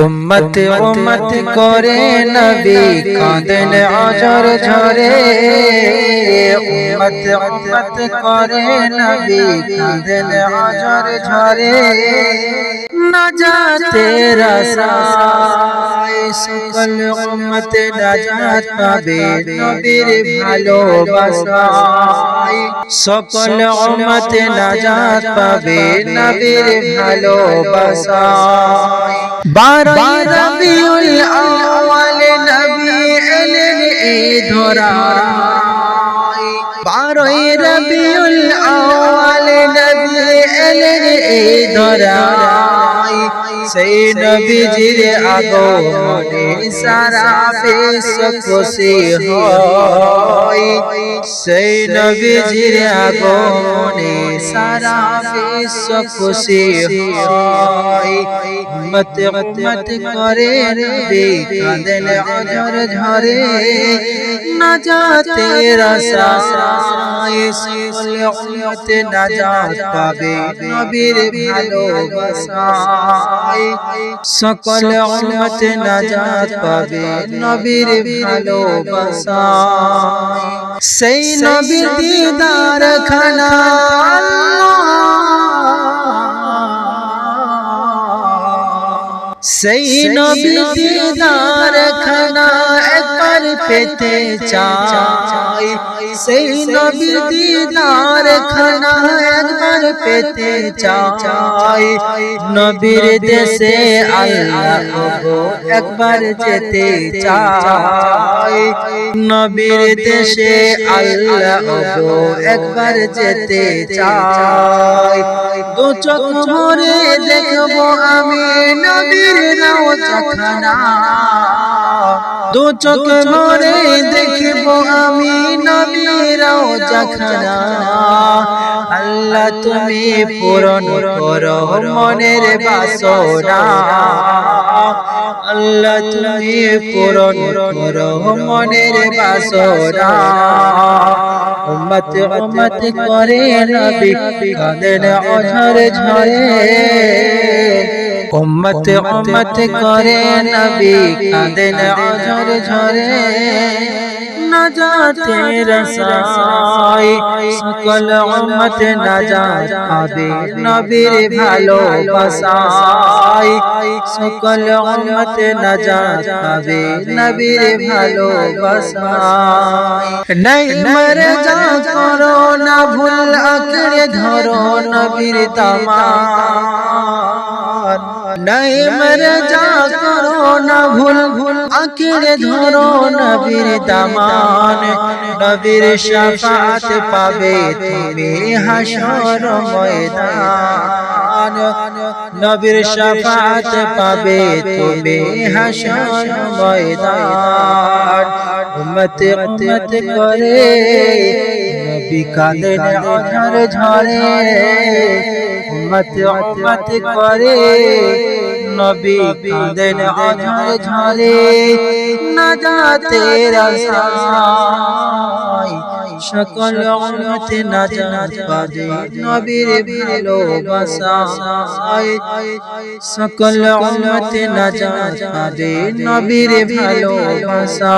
উম্মত উম্মত করে নবী কাঁদেন, আজর ঝরে। উম্মত উম্মত করে নবী কাঁদেন, আজর ঝরে। নাজাতে রাসায় সকল উম্মত নাজাত পাবে নবীর ভালোবাসায় সকল উম্মত নাজাত পাবে নবীর ভালোবাসায় বারোই রবিউল আউয়াল নবী এলেন এই ধরায়। বারোই রবিউল সেই নবীজির আগমনে সারা বিশ্ব খুশি হয়। সেই নবীজির আগমনে সারা বিশ্ব খুশি হয়। উম্মত উম্মত করে নবী কাঁদেন অঝর ঝরে। নাজাতে রাসায় সকল নাজাত পাবে নবীর ভালোবাসায় সকল উম্মত নাজাত পাবে নবীর ভালোবাসায় সেই নবীর দিদার সেই নবী দিদার খানা একবার পেতে চাই। সেই নবী দিদার খানা একবার পেতে চাই। নবীর দেশে আল্লাহ একবার যেতে চাই। নবীর দেশে আল্লাহ একবার যেতে চাই। দু চোখ ভরে দেখব আমি নবীর রওজাখানা দু চোখ ভরে দেখব আমি নবীর রওজাখানা আল্লাহ তুমি পূরণ করো মনের বাসনা। আল্লাহ তুমি পূরণ করো মনের বাসনা। উম্মত উম্মত করে নবী কাঁদেন অঝর ঝরে। উম্মত উম্মত করে নবী, কাঁদেন অঝর ঝরে নাজাতে রসাই সকল উম্মত নাজাত পাবে নবীর ভালোবাসায়। সকল উম্মত নাজাত পাবে নবীর ভালোবাসায়। নাই মরে যা করো না, ভুল আঁকড়ে ধরো নবীর দামান নাই মরে যা করো না ভুল। ভুল আঁকড়ে ধরো নবীর দামান। নবীর শাফাত পাবে তুমি হাসর ময়দান। নবীর শাফাত পাবে তুমি হাসর ময়দান। উম্মত উম্মত করে নবী কাঁদেন অঝর ঝরে উম্মত করে নবী কাঁদেন অঝর ঝরে না যাতে রাসায় সকল উম্মত নাজাত পাবে নবীর ভালোবাসায় সকল উম্মত নাজাত পাবে নবীর ভালোবাসা